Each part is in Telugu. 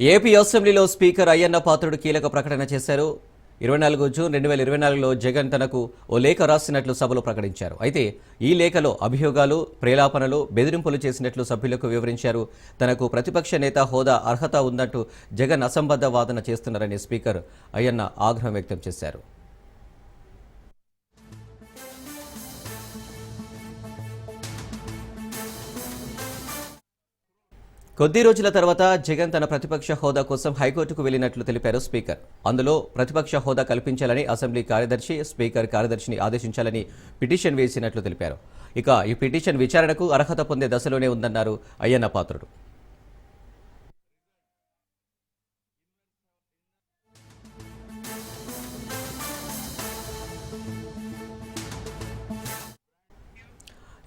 ఏపీ అసెంబ్లీలో స్పీకర్ అయ్యన్న పాత్రుడు కీలక ప్రకటన చేశారు. ఇరవై నాలుగు జూన్ రెండు వేల ఇరవై నాలుగులో జగన్ తనకు ఓ లేఖ రాసినట్లు సభలో ప్రకటించారు. అయితే ఈ లేఖలో అభియోగాలు ప్రేలాపనలు బెదిరింపులు చేసినట్లు సభ్యులకు వివరించారు. తనకు ప్రతిపక్ష నేత హోదా అర్హత ఉందంటూ జగన్ అసంబద్ధ వాదన చేస్తున్నారని స్పీకర్ అయ్యన్న ఆగ్రహం వ్యక్తం చేశారు. కొద్ది రోజుల తర్వాత జగన్ తన ప్రతిపక్ష హోదా కోసం హైకోర్టుకు వెళ్ళినట్లు తెలిపారు స్పీకర్. అందులో ప్రతిపక్ష హోదా కల్పించాలని అసెంబ్లీ కార్యదర్శి స్పీకర్ కార్యదర్శిని ఆదేశించాలని పిటిషన్ వేసినట్లు తెలిపారు. ఇక ఈ పిటిషన్ విచారణకు అర్హత పొందే దశలోనే ఉందన్నారు అయ్యన్న పాత్రుడు.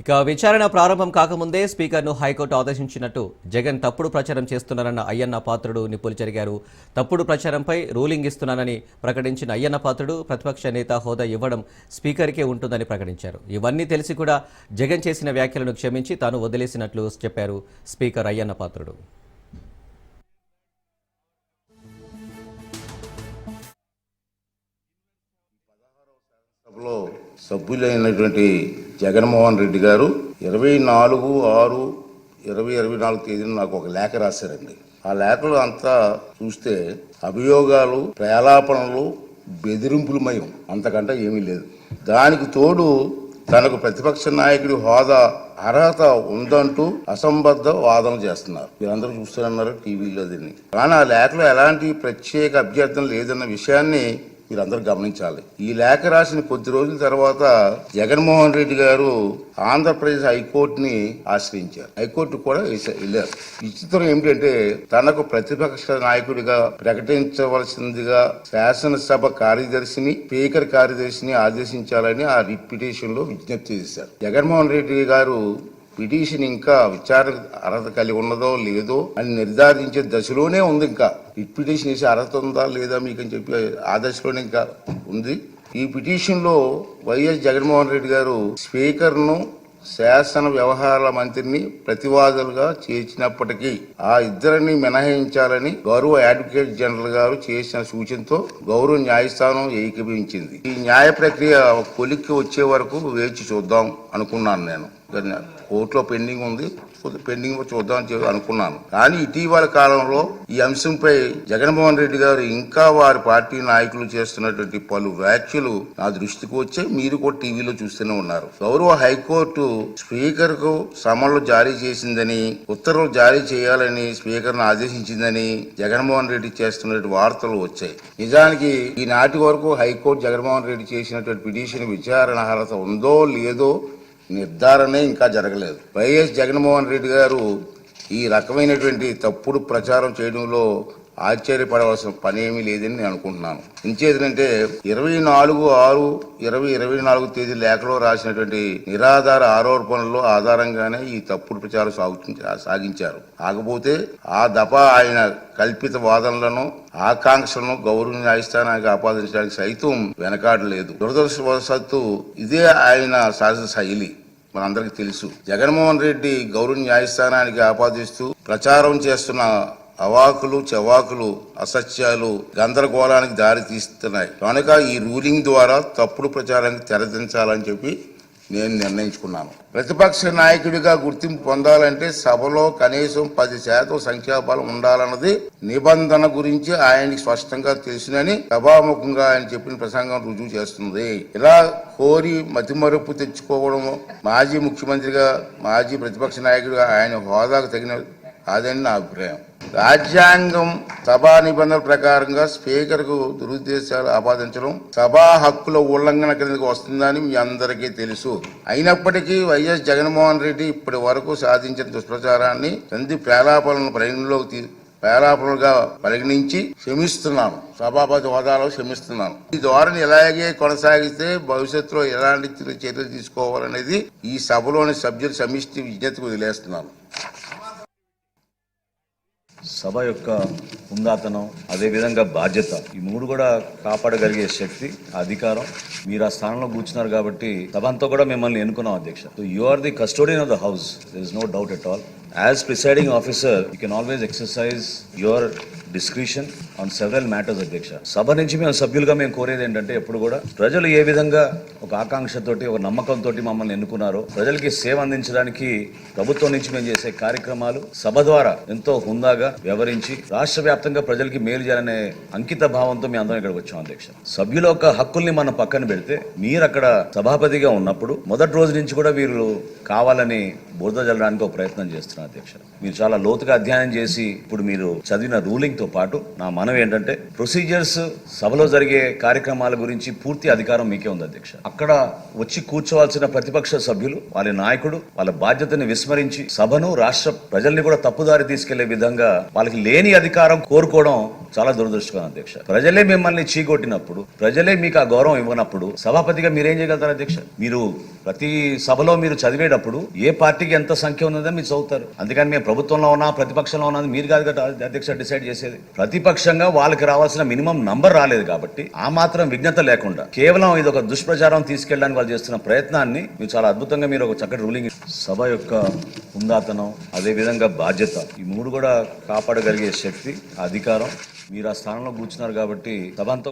ఇక విచారణ ప్రారంభం కాకముందే స్పీకర్ను హైకోర్టు ఆదేశించినట్టు జగన్ తప్పుడు ప్రచారం చేస్తున్నారన్న అయ్యన్న పాత్రుడు నిప్పులు జరిగారు తప్పుడు ప్రచారంపై రూలింగ్ ఇస్తున్నానని ప్రకటించిన అయ్యన్న పాత్రుడు ప్రతిపక్ష నేత హోదా ఇవ్వడం స్పీకర్కే ఉంటుందని ప్రకటించారు. ఇవన్నీ తెలిసి కూడా జగన్ చేసిన వ్యాఖ్యలను క్షమించి తాను వదిలేసినట్లు చెప్పారు స్పీకర్ అయ్యన్న పాత్రుడు. సభలో సభ్యులైనటువంటి జగన్మోహన్ రెడ్డి గారు ఇరవై నాలుగు ఆరు ఇరవై ఇరవై నాలుగు తేదీన నాకు ఒక లేఖ రాశారండి. ఆ లేఖలో అంతా చూస్తే అభియోగాలు ప్రేలాపనలు బెదిరింపులమయం. అంతకంటే ఏమీ లేదు. దానికి తోడు తనకు ప్రతిపక్ష నాయకుడి హోదా అర్హత ఉందంటూ అసంబద్ధ వాదన చేస్తున్నారు. వీరందరూ చూస్తున్నారు టీవీలో దీన్ని. కానీ ఆ లేఖలో ఎలాంటి ప్రత్యేక అభ్యర్థన లేదన్న విషయాన్ని మీరందరూ గమనించాలి. ఈ లేఖ రాసిన కొద్ది రోజుల తర్వాత జగన్మోహన్ రెడ్డి గారు ఆంధ్రప్రదేశ్ హైకోర్టుని ఆశ్రయించారు. హైకోర్టు కూడా వెళ్ళారు విచిత్రం ఏమిటంటే తనకు ప్రతిపక్ష నాయకుడిగా ప్రకటించవలసిందిగా శాసనసభ కార్యదర్శిని స్పీకర్ కార్యదర్శిని ఆదేశించాలని ఆ రిట్లో విజ్ఞప్తి చేశారు. జగన్మోహన్ రెడ్డి గారు పిటిషన్ ఇంకా విచారణ అర్హత కలిగి ఉన్నదో లేదో అని నిర్ధారించే దశలోనే ఉంది ఇంకా. ఈ పిటిషన్ వేసి అర్హత ఉందా లేదా మీకు అని చెప్పి ఆ దశలోనే ఇంకా ఉంది. ఈ పిటిషన్లో వైఎస్ జగన్మోహన్ రెడ్డి గారు స్పీకర్ను శాసన వ్యవహారాల మంత్రిని ప్రతివాదులుగా చేర్చినప్పటికీ ఆ ఇద్దరిని మినహాయించాలని గౌరవ అడ్వకేట్ జనరల్ గారు చేసిన సూచనతో గౌరవ న్యాయస్థానం ఏకీభవించింది. ఈ న్యాయ ప్రక్రియ కొలిక్కి వచ్చే వరకు వేచి చూద్దాం అనుకున్నాను నేను. కోర్టులో పెండింగ్ ఉంది. పెండింగ్ చూద్దాం అని అనుకున్నాను. కానీ ఇటీవల కాలంలో ఈ అంశంపై జగన్మోహన్ రెడ్డి గారు ఇంకా వారి పార్టీ నాయకులు చేస్తున్నటువంటి పలు వ్యాఖ్యలు నా దృష్టికి వచ్చే మీరు కూడా టీవీలో చూస్తూనే ఉన్నారు. గౌరవ హైకోర్టు స్పీకర్కు సమన్లు జారీ చేసిందని ఉత్తర్వులు జారీ చేయాలని స్పీకర్ను ఆదేశించిందని జగన్మోహన్ రెడ్డి చేస్తున్నటువంటి వార్తలు వచ్చాయి. నిజానికి ఈనాటి వరకు హైకోర్టు జగన్మోహన్ రెడ్డి చేసినటువంటి పిటిషన్ విచారణ అర్హత ఉందో లేదో నిర్ధారణే ఇంకా జరగలేదు. వైఎస్ జగన్మోహన్ రెడ్డి గారు ఈ రకమైనటువంటి తప్పుడు ప్రచారం చేయడంలో ఆశ్చర్యపడవలసిన పని ఏమీ లేదని నేను అనుకుంటున్నాను. ఇంచేదంటే ఇరవై నాలుగు ఆరు ఇరవై ఇరవై నాలుగు తేదీ లేఖలో రాసినటువంటి నిరాధార ఆరోపణలు ఆధారంగానే ఈ తప్పుడు ప్రచారం సాగు సాగించారు. కాకపోతే ఆ దఫ ఆయన కల్పిత వాదనలను ఆకాంక్షలను గౌరవ న్యాయస్థానానికి ఆపాదించడానికి సైతం వెనకాడలేదు. దురదృష్టవశాత్తు ఇదే ఆయన శాసన శైలి మనందరికీ తెలుసు. జగన్మోహన్ రెడ్డి గౌరవ న్యాయస్థానానికి ఆపాదిస్తూ ప్రచారం చేస్తున్న అవాకులు చవాకులు అసత్యాలు గందరగోళానికి దారి తీస్తున్నాయి. కనుక ఈ రూలింగ్ ద్వారా తప్పుడు ప్రచారానికి తెరదించాలని చెప్పి నేను నిర్ణయించుకున్నాను. ప్రతిపక్ష నాయకుడిగా గుర్తింపు పొందాలంటే సభలో కనీసం పది శాతం సంఖ్యాబలం ఉండాలన్నది నిబంధన గురించి ఆయనకి స్పష్టంగా తెలుసునని సభాముఖంగా ఆయన చెప్పిన ప్రసంగం రుజువు చేస్తుంది. ఇలా కోరి మతిమరుపు తెచ్చుకోవడం మాజీ ముఖ్యమంత్రిగా మాజీ ప్రతిపక్ష నాయకుడిగా ఆయన హోదాకు తగిన అదని నా అభిప్రాయం. రాజ్యాంగం సభా నిబంధనల ప్రకారంగా స్పీకర్కు దురుద్దేశాలు ఆపాదించడం సభా హక్కుల ఉల్లంఘన కిందకి వస్తుందని మీ అందరికీ తెలుసు. అయినప్పటికీ వైఎస్ జగన్మోహన్ రెడ్డి ఇప్పటి వరకు సాధించిన దుష్ప్రచారాన్ని సంధి ప్రేలాపలను పరిగణలోకి తీ పరిగణించి క్షమిస్తున్నాను. సభాపతి హోదాలో క్షమిస్తున్నాను. ఈ ధోరణి ఇలాగే కొనసాగితే భవిష్యత్తులో ఎలాంటి చర్యలు తీసుకోవాలనేది ఈ సభలోని సభ్యుల సమిష్టి విజ్ఞతకు వదిలేస్తున్నాను. సభ యొక్క ఉందాతనం అదేవిధంగా బాధ్యత. ఈ మూడు కూడా కాపాడగలిగే శక్తి అధికారం మీరు ఆ స్థానంలో కూర్చున్నారు కాబట్టి సభ అంతా కూడా మిమ్మల్ని ఎన్నుకున్నాం అధ్యక్ష. So you are the custodian of the house there is no doubt at all as presiding officer you can always exercise your discretion on several matters అధ్యక్ష సభ నుంచి మేము సభ్యులుగా మేము కోరేది ఏంటంటే ఎప్పుడు కూడా ప్రజలు ఏ విధంగా ఒక ఆకాంక్షతోటి ఒక నమ్మకంతో మమ్మల్ని ఎన్నుకున్నారో ప్రజలకి సేవ అందించడానికి ప్రభుత్వం నుంచి మేము చేసే కార్యక్రమాలు సభ ద్వారా ఎంతో హుందాగా వ్యవహరించి రాష్ట్ర వ్యాప్తంగా ప్రజలకి మేలు చేయాలనే అంకిత భావంతో మేము అందరం ఇక్కడికి వచ్చాం అధ్యక్ష. సభ్యుల యొక్క హక్కుల్ని మనం పక్కన పెడితే మీరు అక్కడ సభాపతిగా ఉన్నప్పుడు మొదటి రోజు నుంచి కూడా వీరు కావాలని బురద జల్లడానికి ఒక ప్రయత్నం చేస్తున్నారు అధ్యక్ష. మీరు చాలా లోతుగా అధ్యయనం చేసి ఇప్పుడు మీరు చదివిన రూలింగ్ తో పాటు నా మనం ఏంటంటే ప్రొసీజర్స్ సభలో జరిగే కార్యక్రమాల గురించి పూర్తి అధికారం మీకే ఉంది అధ్యక్ష. అక్కడ వచ్చి కూర్చోవాల్సిన ప్రతిపక్ష సభ్యులు వాళ్ళ నాయకుడు వాళ్ళ బాధ్యతని విస్మరించి సభను రాష్ట్ర ప్రజల్ని కూడా తప్పుదారి తీసుకెళ్ళే విధంగా వాళ్ళకి లేని అధికారం కోరుకోవడం చాలా దురదృష్టకరం అధ్యక్ష. ప్రజలే మిమ్మల్ని చీకొట్టినప్పుడు ప్రజలే మీకు ఆ గౌరవం ఇవ్వనప్పుడు సభాపతిగా మీరేం చేయగలుగుతారు అధ్యక్ష? మీరు ప్రతి సభలో మీరు చదివేటప్పుడు ఏ పార్టీకి ఎంత సంఖ్య ఉన్నదో మీరు చదువుతారు. అందుకని మేము ప్రభుత్వంలో ఉన్నా ప్రతిపక్షంలో ఉన్నది మీరు కాదు కదా అధ్యక్ష డిసైడ్ చేసేది. ప్రతిపక్షంగా వాళ్ళకి రావాల్సిన మినిమం నంబర్ రాలేదు కాబట్టి ఆ మాత్రం విజ్ఞత లేకుండా కేవలం ఇది ఒక దుష్ప్రచారం తీసుకెళ్ళడానికి వాళ్ళు చేస్తున్న ప్రయత్నాన్ని మీరు చాలా అద్భుతంగా మీరు ఒక చక్కటి రూలింగ్ సభ యొక్క ఉందాతనం అదే విధంగా బాధ్యత ఈ మూడు కూడా కాపాడగలిగే శక్తి అధికారం. మీరు ఆ స్థానంలో కూర్చున్నారు కాబట్టి సభ అంతా